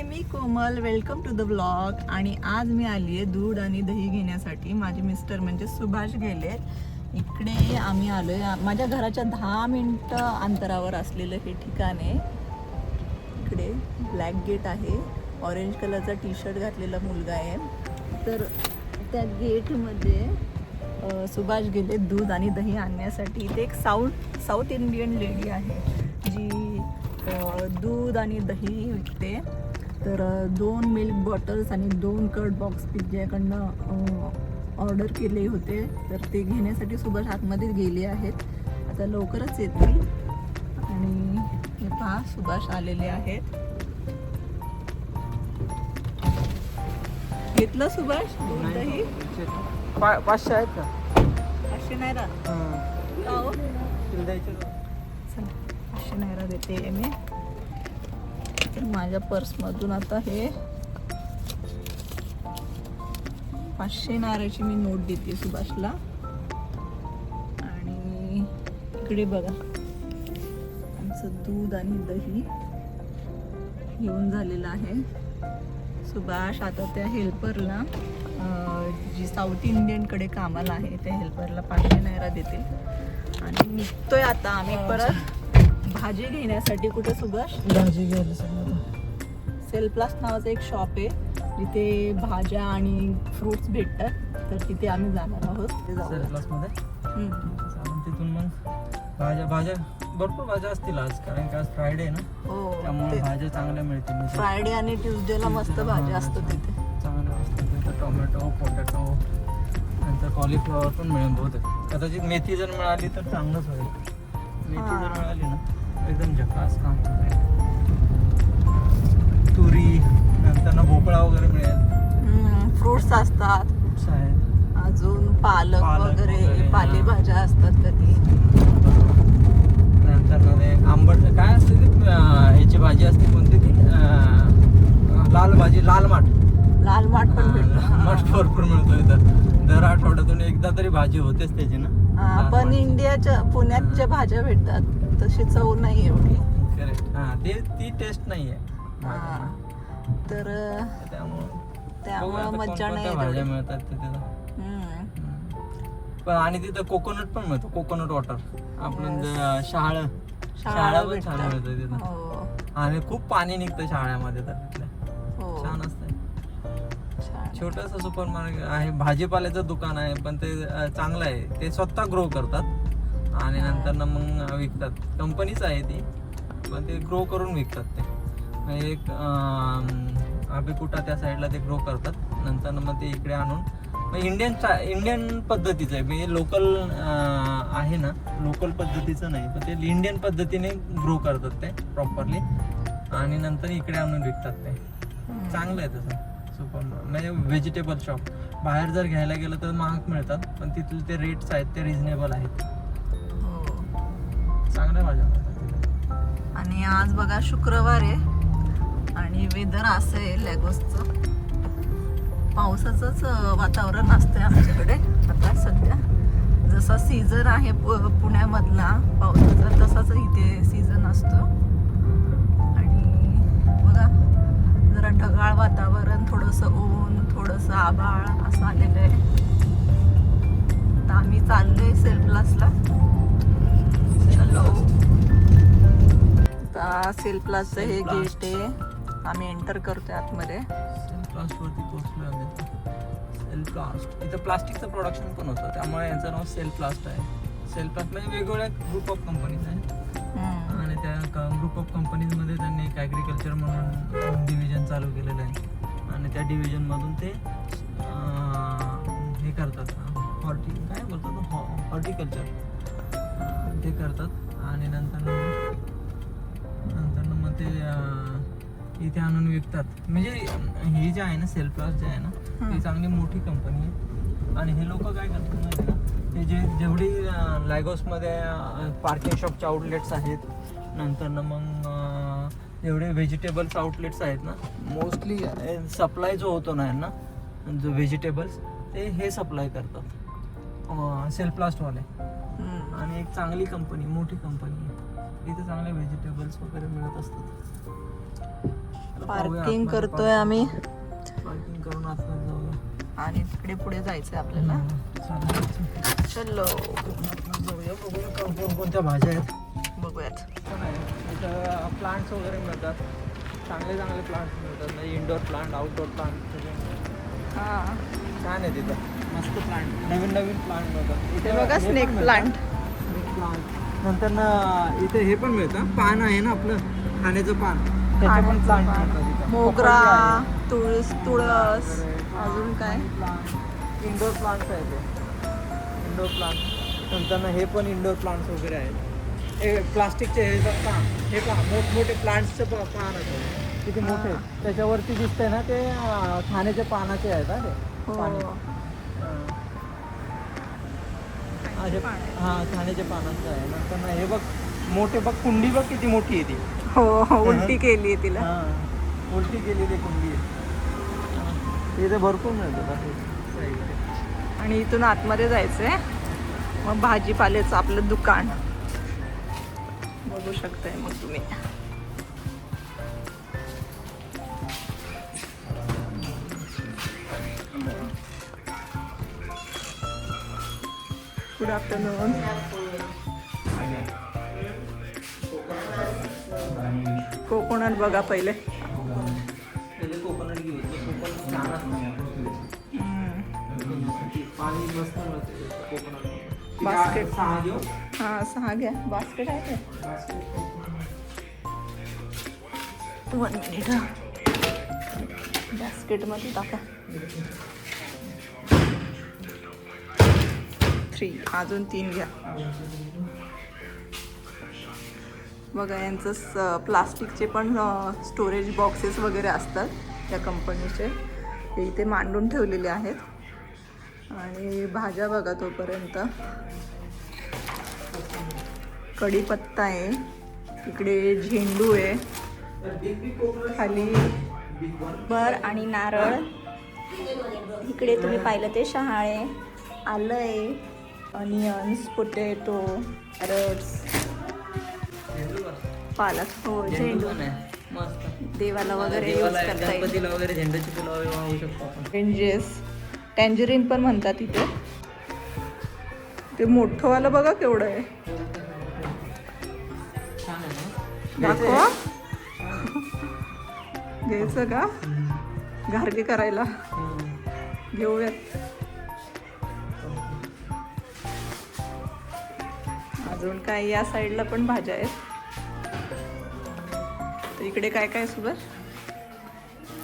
High me Komal. Welcome to the blog आणि आज मी आली आहे दूध आणि दही घेण्यासाठी. माझे मिस्टर म्हणजे सुभाष गेले इकडे आम्ही आलो आहे माझ्या घराच्या दहा मिनटं अंतरावर असलेलं हे ठिकाण आहे. इकडे ब्लॅक गेट आहे. ऑरेंज कलरचा टी शर्ट घातलेला मुलगा आहे. तर त्या गेटमध्ये सुभाष गेले दूध आणि दही आणण्यासाठी. इथे एक साऊथ साऊथ इंडियन लेडी आहे. जी दूध आणि दही विकते. तर दोन मिल्क बॉटल्स आणि दोन कर्ड बॉक्स तिच्याकडनं ऑर्डर केले होते. तर ते घेण्यासाठी सुभाष आतमध्ये गेले आहेत. आता लवकरच येतील. आणि हे पहा सुभाष आलेले आहेत. घेतलं सुभाष? दही पा- पाचशे आहेत का? पाचशे नायरा? का हो? पाचशे नायरा देते मी. तर माझ्या पर्समधून आता हे पाचशे नाराची मी नोट देते सुभाषला. आणि इकडे बघा. आमचं दूध आणि दही येऊन झालेलं आहे. सुभाष आता त्या हेल्परला जी साऊथ इंडियनकडे कामाला आहे त्या हेल्परला पाचशे नायरा देतील. आणि निघतोय आता आम्ही परत. भाजी घेण्यासाठी कुठे सुभाष? भाजी घ्यायला सांगा सेल प्लास नावाचं एक शॉप आहे. जिथे भाज्या आणि फ्रुट्स भेटतात. तर तिथे आम्ही जाणार आहोत. तिथून मग भाज्या भाज्या भरपूर भाज्या असतील आज. कारण की आज फ्रायडे आहे ना? हो. त्यामुळे ते भाज्या चांगल्या मिळतील. फ्रायडे आणि ट्युजडेला मस्त भाज्या असतात तिथे. चांगल्या असतात. तिथं टोमॅटो पोटॅटो नंतर कॉलीफ्लॉवर पण मिळेल बहुतेक कदाचित मेथी जर मिळाली तर चांगलंच होईल. एकदम झकास काम तुरी नंतर ना भोपळा वगैरे मिळेल. फ्रुट्स असतात. फ्रुट्स आहेत. अजून पालक वगैरे. पालेभाज्या असतात कधी. नंतर आंबट काय असते ती ह्याची भाजी असते कोणती ती? लाल भाजी लाल माठ. लाल माठ पण माठ भरपूर मिळतो इथं. दर आठवड्यातून एकदा तरी भाजी होतेच त्याची ना? पण. इंडियाच्या पुण्यात ज्या भाज्या भेटतात तशी चव नाही एवढी Correct. हा ते ती टेस्ट नाहीये हा. तर त्यामुळे मज्जा नाही भाज्या. मिळतात ते तिथं. पण आणि तिथं कोकोनट पण मिळतो कोकोनट वॉटर. जे शहाळ शाळा शाळा पण छान. मिळतं तिथं हो आणि खूप पाणी निघतं शाळेमध्ये तर तिथल्या हो छान असतं. छोटस सुपर मार्केट आहे भाजीपाल्याचं दुकान आहे पण ते चांगलं आहे ते स्वतः ग्रो करतात आणि नंतर ना मग विकतात. कंपनीच आहे ती पण ते ग्रो करून विकतात ते. म्हणजे एक अभिकुटा त्या साईडला ते ग्रो करतात. नंतर मग ते इकडे आणून इंडियन इंडियन पद्धतीचं आहे. म्हणजे लोकल आहे ना लोकल पद्धतीचं नाही पण ते इंडियन पद्धतीने ग्रो करतात ते प्रॉपरली आणि नंतर इकडे आणून विकतात ते. चांगलं आहे तसं. सुपर म्हणजे व्हेजिटेबल शॉप बाहेर जर घ्यायला गेलं तर महाग मिळतात पण तिथले ते रेट्स आहेत ते रिझनेबल आहेत. चांगलं भाज्या आणि आज बघा शुक्रवार आहे आणि वेदर असं आहे लॅगोसचं. पावसाचंच वातावरण असतंय आमच्याकडे आता सध्या. जसा सीझन आहे पु- पुण्यामधला पावसाचा तसाच इथे सीझन असतो. आणि बघा जरा ढगाळ वातावरण थोडंसं ऊन थोडंसं आभाळ असं आलेलं आहे. आता सेल प्लासचं हे गेट आहे. आम्ही एंटर करतोय आतमध्ये. सेल प्लास्टवरती पोहोचलो आम्ही इथं प्लास्टिकचं प्रोडक्शन पण होतं. त्यामुळे यांचं नाव सेल प्लास्ट आहे. सेल प्लास्ट म्हणजे वेगवेगळ्या ग्रुप ऑफ कंपनीज हम्म. आणि त्या ग्रुप ऑफ कंपनीजमध्ये त्यांनी एक ॲग्रिकल्चर म्हणून डिव्हिजन चालू केलेलं आहे. आणि त्या डिव्हिजनमधून ते हे करतात. हॉर्टी काय बोलतात? हॉर्टिकल्चर ते करतात. आणि नंतर ते इथे आणून विकतात. म्हणजे ही जे आहे ना सेल प्लास जे आहे ना. ती चांगली मोठी कंपनी आहे. आणि हे लोक काय करतात माहिती का? हे जे जेवढी लॅगोसमध्ये पार्किंग शॉपचे आउटलेट्स आहेत नंतर ना मग जेवढे व्हेजिटेबल्स आउटलेट्स आहेत ना मोस्टली सप्लाय जो होतो ना यांना जो व्हेजिटेबल्स ते हे सप्लाय करतात. सेल प्लास्टवाले. आणि एक चांगली कंपनी मोठी कंपनी आहे. इथे चांगले व्हेजिटेबल्स वगैरे मिळत असतात. पार्किंग करतोय आम्ही. पार्किंग करून आतमध्ये जाऊया. आणि तिकडे पुढे जायचंय आपल्याला. चलो. जाऊया बघूया कोण- कोण- कोणत्या भाज्या आहेत. बघूयात. प्लांट्स वगैरे मिळतात. चांगले चांगले प्लांट्स मिळतात. म्हणजे इंडोर प्लांट आउटडोर प्लांट हा. छान आहे तिथं. मस्त प्लांट नवीन नवीन प्लांट मिळतात. इथे बघा स्नेक. प्लांट स्नेक प्लांट नंतर ना इथे हे पण मिळतं. पान आहे ना आपलं? खाण्याचं पान. त्याचे पण प्लांट मिळतात मोगरा. तुळस तुळस. अजून काय? इंडोर प्लांट्स आहे ते इंडोर प्लांट नंतर ना हे पण इंडोर प्लांट्स वगैरे आहेत. हे प्लास्टिकचे हे पहा हे पहा मोठमोठे प्लांट्सचं पान आहे किती मोठे. आहेत. त्याच्यावरती दिसतंय ना ते अं, खाण्याचे पानाचे आहेत ते. हो. असे हा खाण्याचे पानाचं आहे. ना हे बघ मोठे बघ कुंडी बघ किती मोठी आहे ती. हो हो उलटी केली तिला. हा उलटी केलेली कुंडी. आहे इथे भरपूर मिळतं बाकी. आणि इथून आतमध्ये जायचंय. मग भाजीपाल्याचं आपलं दुकान. बघू शकताय मग तुम्ही. Good afternoon. कोकोनट बघा पहिले. बास्केट हा सहा घ्या. बास्केट आहे वन मिनिट बास्केटमध्ये टाका. थ्री अजून तीन घ्या. बघा यांचं स प्लास्टिकचे पण स्टोरेज बॉक्सेस वगैरे असतात त्या कंपनीचे हे इथे मांडून ठेवलेले आहेत. आणि भाज्या बघा तोपर्यंत. कढीपत्ता आहे. इकडे झेंडू आहे. खाली बर आणि नारळ. इकडे तुम्ही पाहिलं ते शहाळे. आलं आहे. अनियन्स पोटॅटो कॅरट्स पालक हो झेंडू मस्त. देवाला वगैरे यूज करता येईल. वगैरे झेंड्याची फुलं वाहू शकतो टँजरीन पण म्हणतात इथे. ते मोठंवालं बघा केवढं आहे. दाखवा. घ्यायचं का? गार्गे करायला. घेऊयात. अजून काय या साईडला पण भाज्या आहेत. तर इकडे काय काय सुभाष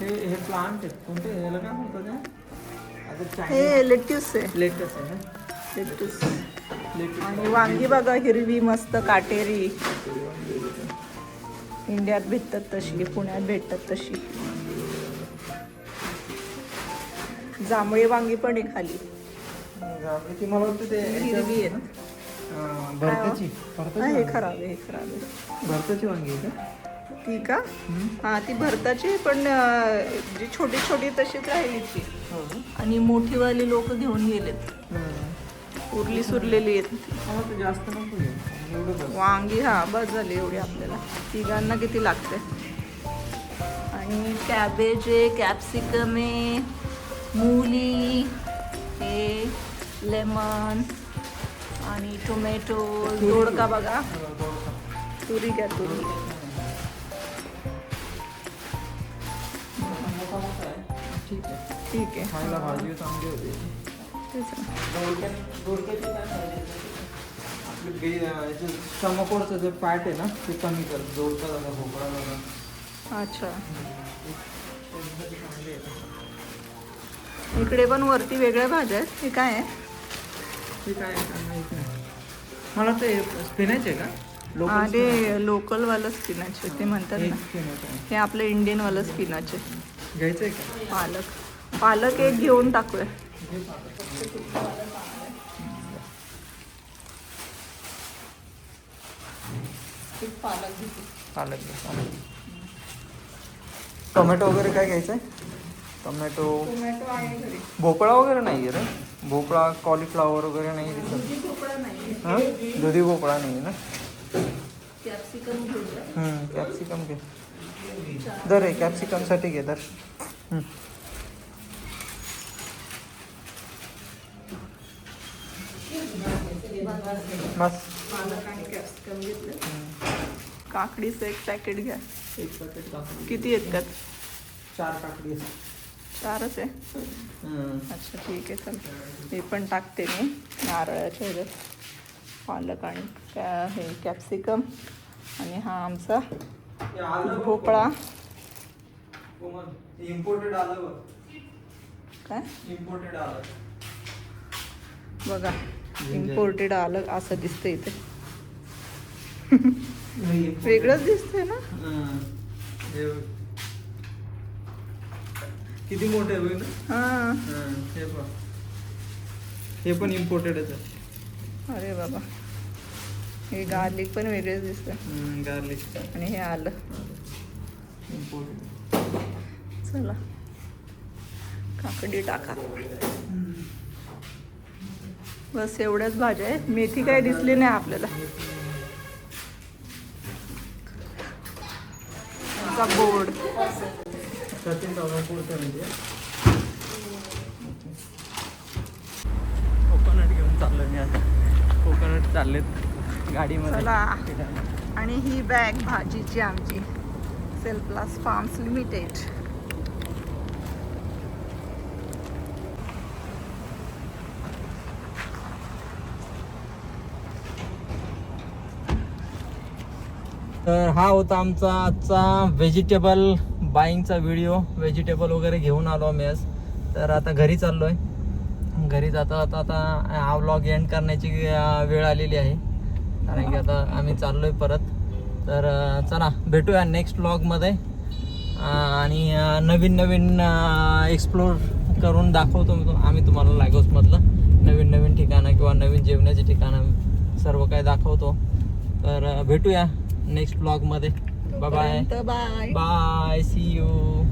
हे हे प्लांट आहेत. कोणते? याला काय म्हणतात हे? लेट्यूस आहे. लेटस आहे ना? लेट्यूस आणि वांगी बघा हिरवी मस्त काटेरी. इंडियात भेटतात तशी पुण्यात भेटतात तशी. जांभळी वांगी पण आहे खाली. हिरवी आहेत अं, भरताची. हा, हे. खराब आहे हे खराब आहे. भरताची वांगी आहे का? ती का? हा ती भरताची पण अं, जी छोटी छोटी तशीच राहिली ती. हो? आणि मोठीवाली लोक घेऊन गेलेत. उरली सुरलेली आहेत ते. जास्त नको घेऊ एवढं बस. वांगी हा बस झाली एवढी आपल्याला. तिघांना किती लागते आणि कॅबेज आहे कॅप्सिकम आहे मूली हे लेमन आणि टोमॅटो दोडका बघा. तुरी घ्या तुरी. ठीक आहे. ठीक आहे स्टमकोडचं जे फॅट आहे ना ते कमी कर. दोडका झाला भोपळा झाला. अच्छा. इकडे पण वरती वेगळ्या भाज्या आहेत. हे काय आहे? ते काय आहे काय माहीत नाही मला ते स्पिनच आहे का? हा लोकल ते लोकलवालं स्पिनाच आहे ते म्हणतात ना. स्पिनच आहे. हे आपलं इंडियनवालं स्पिनाच आहे. घ्यायचं आहे का? पालक. पालक एक घेऊन टाकूया. पालक पालक. घे, पालक. टोमॅटो वगैरे काय घ्यायचं आहे टोमॅटो. टोमॅटो आहे घरी. भोपळा वगैरे नाही आहे रे. भोपळा कॉलीफ्लावर वगैरे नाही दिसत. भोपळा नाही हां? दुधी भोपळा नाही आहे ना कॅप्सिकम कॅप्सिकम घे. दर आहे कॅप्सिकमसाठी घे दर. हम्म. बस. पालक आणि कॅप्सिकम घेतलं. काकडीचं एक पॅकेट घ्या. एक packet काकडी. किती आहेत त्यात? चार काकडी चारच आहे. अच्छा ठीक आहे चल. हे पण टाकते मी नारळाच्या ह्याच्यात. पालक आणि क्या हे कॅप्सिकम आणि हा आमचा हे. भोपळा. इम्पोर्टेड आलं बघ. काय? इम्पोर्टेड आलं. बघा इम्पोर्टेड आलं असं दिसतं इथे. वेगळंच दिसतंय ना. किती मोठे ना हां. हं, हे हे पण इम्पोर्टेडच आहे अरे बाबा. हे गार्लिक पण वेगळेच दिसतं. गार्लिक आणि हे आलं. इम्पोर्टेड चला. काकडी टाका. बस एवढ्याच भाज्या आहेत. मेथी काय दिसली नाही आपल्याला. आमचा बोर्ड सचिन म्हणजे. कोकोनट घेऊन चाललोय मी आता. कोकोनट चाललेत गाडीमध्ये. आणि ही बॅग भाजीची आमची. सेल्फलास फार्म्स लिमिटेड. तर हा होता आमचा आजचा व्हेजिटेबल बाईंगचा व्हिडिओ व्हेजिटेबल वगैरे घेऊन आलो मी आज. तर आता घरी चाललो आहे घरी जाता जाता आता हा व्लॉग एंड करण्याची वेळ आलेली आहे. कारण की आता आम्ही चाललो आहे परत. तर चला भेटूया नेक्स्ट व्लॉगमध्ये आणि नवीन नवीन एक्सप्लोर करून दाखवतो मी आम्ही तुम्हाला लागोसमधलं नवीन नवीन ठिकाणं किंवा नवीन जेवणाची ठिकाणं सर्व काही दाखवतो. तर भेटूया नेक्स्ट ब्लॉगमध्ये Bye-bye. Bye. See you.